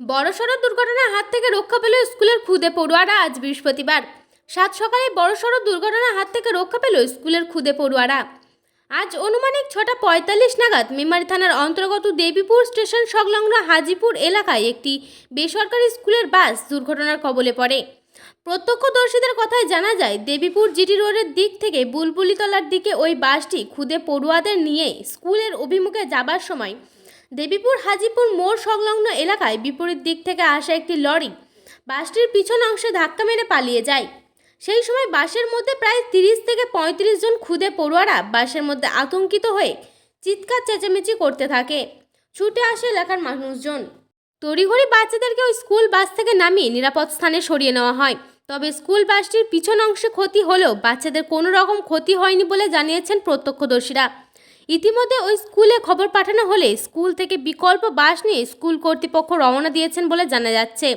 বড়সড় দুর্ঘটনার হাত থেকে রক্ষা পেল স্কুলের খুদে পড়ুয়ারা আজ বৃহস্পতিবার। সাত সকালে বড়সড় দুর্ঘটনার হাত থেকে রক্ষা পেল স্কুলের খুদে পড়ুয়ারা। আজ অনুমানিক ছটা পঁয়তাল্লিশ নাগাদ মেমারি থানার অন্তর্গত দেবীপুর স্টেশন সংলগ্ন হাজিপুর এলাকায় একটি বেসরকারি স্কুলের বাস দুর্ঘটনার কবলে পড়ে। প্রত্যক্ষদর্শীদের কথায় জানা যায়, দেবীপুর জিটি রোডের দিক থেকে বুলবুলিতলার দিকে ওই বাসটি খুদে পড়ুয়াদের নিয়ে স্কুলের অভিমুখে যাবার সময় দেবীপুর, হাজিপুর মোড় সংলগ্ন এলাকায় বিপরীত দিক থেকে আসা একটি লরি বাসটির পিছন অংশে ধাক্কা মেরে পালিয়ে যায়। সেই সময় বাসের মধ্যে প্রায় তিরিশ থেকে পঁয়ত্রিশ জন খুদে পড়ুয়ারা বাসের মধ্যে আতঙ্কিত হয়ে চিৎকার, চেঁচামেচি করতে থাকে। ছুটে আসে এলাকার মানুষজন। তড়িঘড়ি বাচ্চাদেরকে ওই স্কুল বাস থেকে নামিয়ে নিরাপদ স্থানে সরিয়ে নেওয়া হয়। তবে স্কুল বাসটির পিছন অংশে ক্ষতি হলেও বাচ্চাদের কোনো রকম ক্ষতি হয়নি বলে জানিয়েছেন প্রত্যক্ষদর্শীরা। ইতিমধ্যে ওই স্কুলে খবর পাঠানো হলে স্কুল থেকে বিকল্প বাস নিয়ে স্কুল কর্তৃপক্ষ রওনা দিয়েছেন বলে জানা যাচ্ছে।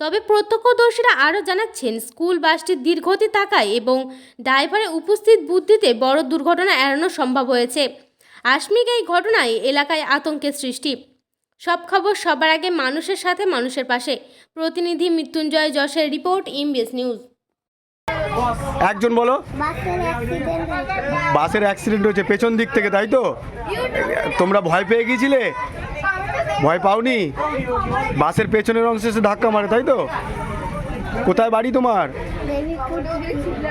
তবে প্রত্যক্ষদর্শীরা আরও জানাচ্ছেন, স্কুল বাসটি দীর্ঘতি থাকায় এবং ড্রাইভারের উপস্থিত বুদ্ধিতে বড় দুর্ঘটনা এড়ানো সম্ভব হয়েছে। আকস্মিক এই ঘটনায় এলাকায় আতঙ্কের সৃষ্টি। সব খবর সবার আগে মানুষের সাথে মানুষের পাশে। প্রতিনিধি মৃত্যুঞ্জয় যশের রিপোর্ট ইমবিএস নিউজ। একজন বলো। বাসের অ্যাক্সিডেন্ট হয়েছে। পেছন দিক থেকে তাই তো? তোমরা ভয় পেয়ে গিয়েছিলে? ভয় পাওনি? বাসের পেছনের অংশে এসে ধাক্কা মারে তাই তো? কোথায় বাড়ি তোমার? Debipur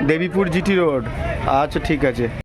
Debipur GT road. আচ্ছা ঠিক আছে।